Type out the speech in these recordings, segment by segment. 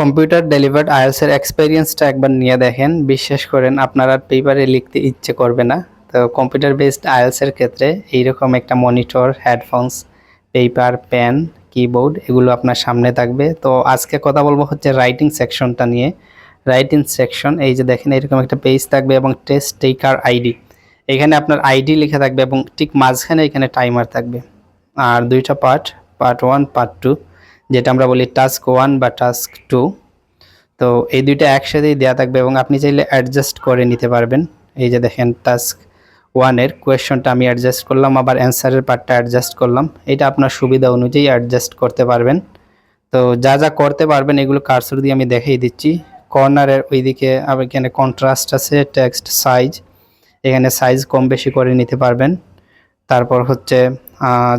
Computer delivered আইএলসের এক্সপেরিয়েন্সটা একবার নিয়ে দেখেন। বিশ্বাস করেন, আপনার আর পেপারে লিখতে ইচ্ছে করবে না। তো কম্পিউটার বেসড আইএলসের ক্ষেত্রে এইরকম একটা monitor, headphones, paper, pen, keyboard এগুলো আপনার সামনে থাকবে। তো আজকে কথা বলব হচ্ছে রাইটিং সেকশনটা নিয়ে। রাইটিং সেকশন, এই যে দেখেন এরকম একটা পেজ থাকবে এবং টেস্ট টেকার আইডি। এখানে আপনার আইডি লেখা থাকবে এবং ঠিক মাঝখানে এখানে টাইমার থাকবে। আর দুইটা part part one, part two যেটা আমরা বলি টাস্ক ওয়ান বা টাস্ক টু তো এই দুইটা একসাথেই দেওয়া থাকবে এবং আপনি চাইলে অ্যাডজাস্ট করে নিতে পারবেন। এই যে দেখেন টাস্ক ওয়ানের কোয়েশনটা আমি অ্যাডজাস্ট করলাম, আবার অ্যান্সারের পার্টটা অ্যাডজাস্ট করলাম। এটা আপনার সুবিধা অনুযায়ী অ্যাডজাস্ট করতে পারবেন। তো যা যা করতে পারবেন, এগুলো কারসর দিয়ে আমি দেখিয়ে দিচ্ছি। কর্নারের ওইদিকে আবার এখানে কন্ট্রাস্ট আছে টেক্সট সাইজ এখানে সাইজ কম বেশি করে নিতে পারবেন। তারপর হচ্ছে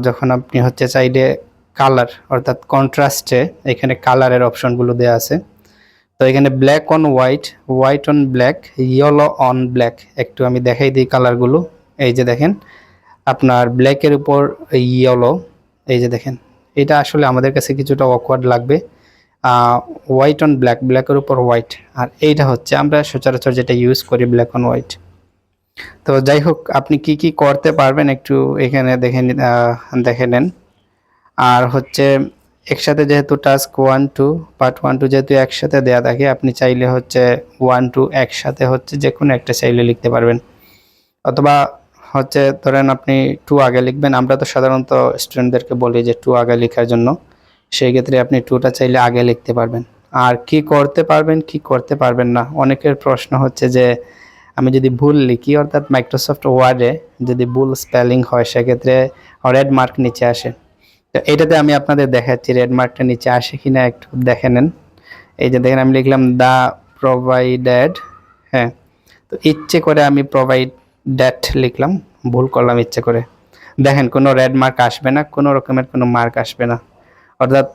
যখন আপনি হচ্ছে চাইলে কালার, অর্থাৎ কন্ট্রাস্টে এখানে কালারের অপশনগুলো দেওয়া আছে। তো এখানে black on white white on black yellow on black একটু আমি দেখাই দিই কালারগুলো। এই যে দেখেন, আপনার ব্ল্যাকের উপর ইয়েলো এই যে দেখেন, এটা আসলে আমাদের কাছে কিছুটা অকওয়ার্ড লাগবে। হোয়াইট অন ব্ল্যাক ব্ল্যাকের উপর হোয়াইট আর এইটা হচ্ছে আমরা সচরাচর যেটা ইউজ করি ব্ল্যাক অন হোয়াইট তো যাই হোক, আপনি কি কি করতে পারবেন একটু এখানে দেখে দেখে নেন। আর হচ্ছে একসাথে যেহেতু task one two part one two যেহেতু একসাথে দেয়া থাকে, আপনি চাইলে হচ্ছে ওয়ান টু একসাথে হচ্ছে যে কোনো একটা চাইলে লিখতে পারবেন। অথবা হচ্ছে ধরেন আপনি টু আগে লিখবেন, আমরা তো সাধারণত স্টুডেন্টদেরকে বলি যে টু আগে লেখার জন্য। সেই ক্ষেত্রে আপনি টুটা চাইলে আগে লিখতে পারবেন। আর কি করতে পারবেন, কি করতে পারবেন না, অনেকের প্রশ্ন হচ্ছে যে আমি যদি ভুল লিখি, অর্থাৎ মাইক্রোসফট ওয়ার্ডে যদি ভুল স্পেলিং হয়, সেক্ষেত্রে রেড মার্ক নিচে আসে। তো এটাতে আমি আপনাদের দেখাচ্ছি রেড মার্কটা নিচে আসে কিনা একটু দেখে নেন। এই যে দেখেন, আমি লিখলাম দ্য প্রোভাইডেড হ্যাঁ। তো ইচ্ছে করে আমি প্রোভাইড ড্যাট লিখলাম, ভুল করলাম ইচ্ছে করে। দেখেন, কোনো রেড মার্ক আসবে না, কোনো রকমের কোনো মার্ক আসবে না। অর্থাৎ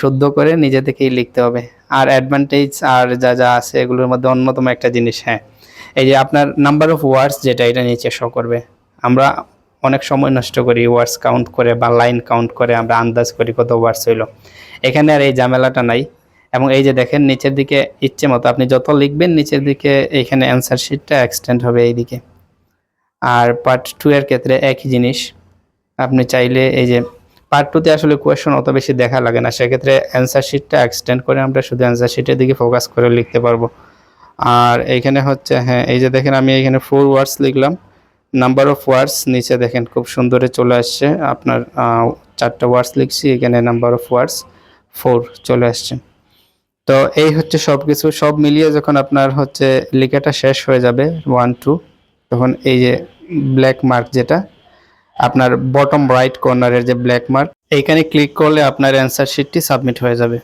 শুদ্ধ করে নিজে থেকেই লিখতে হবে। আর অ্যাডভান্টেজ আর যা যা আছে, এগুলোর মধ্যে অন্যতম একটা জিনিস হ্যাঁ। এই যে আপনার নাম্বার অফ ওয়ার্ডস যেটা, এটা নিচে শো করবে। আমরা অনেক সময় নষ্ট করি ওয়ার্ডস কাউন্ট করে বা লাইন কাউন্ট করে আমরা আন্দাজ করি কত ওয়ার্ডস হইল। এখানে আর এই ঝামেলাটা নাই। এবং এই যে দেখেন, নিচের দিকে ইচ্ছে মতো আপনি যত লিখবেন, নিচের দিকে এইখানে অ্যান্সার শিটটা এক্সটেন্ড হবে এইদিকে। আর পার্ট টু এর ক্ষেত্রে একই জিনিস। আপনি চাইলে এই যে পার্ট টুতে আসলে কোয়েশন অত বেশি দেখা লাগে না। সেক্ষেত্রে অ্যান্সার শিটটা এক্সটেন্ড করে আমরা শুধু অ্যান্সার শিটের দিকে ফোকাস করে লিখতে পারব। আর এইখানে হচ্ছে হ্যাঁ এই যে দেখেন, আমি এখানে ফোর ওয়ার্ডস লিখলাম। নাম্বার অফ ওয়ার্ডস নিচে দেখেন, খুব সুন্দরে চলে আসছে। আপনার চারটা ওয়ার্ডস লিখছি, এখানে নাম্বার অফ ওয়ার্ডস ফোর চলে আসছে। তো এই হচ্ছে সব কিছু সব মিলিয়ে যখন আপনার হচ্ছে লেখাটা শেষ হয়ে যাবে ওয়ান টু তখন এই যে ব্ল্যাক মার্ক যেটা, আপনার বটম রাইট কর্নারের যে ব্ল্যাক মার্ক এইখানে ক্লিক করলে আপনার অ্যান্সার শিটটি সাবমিট হয়ে যাবে।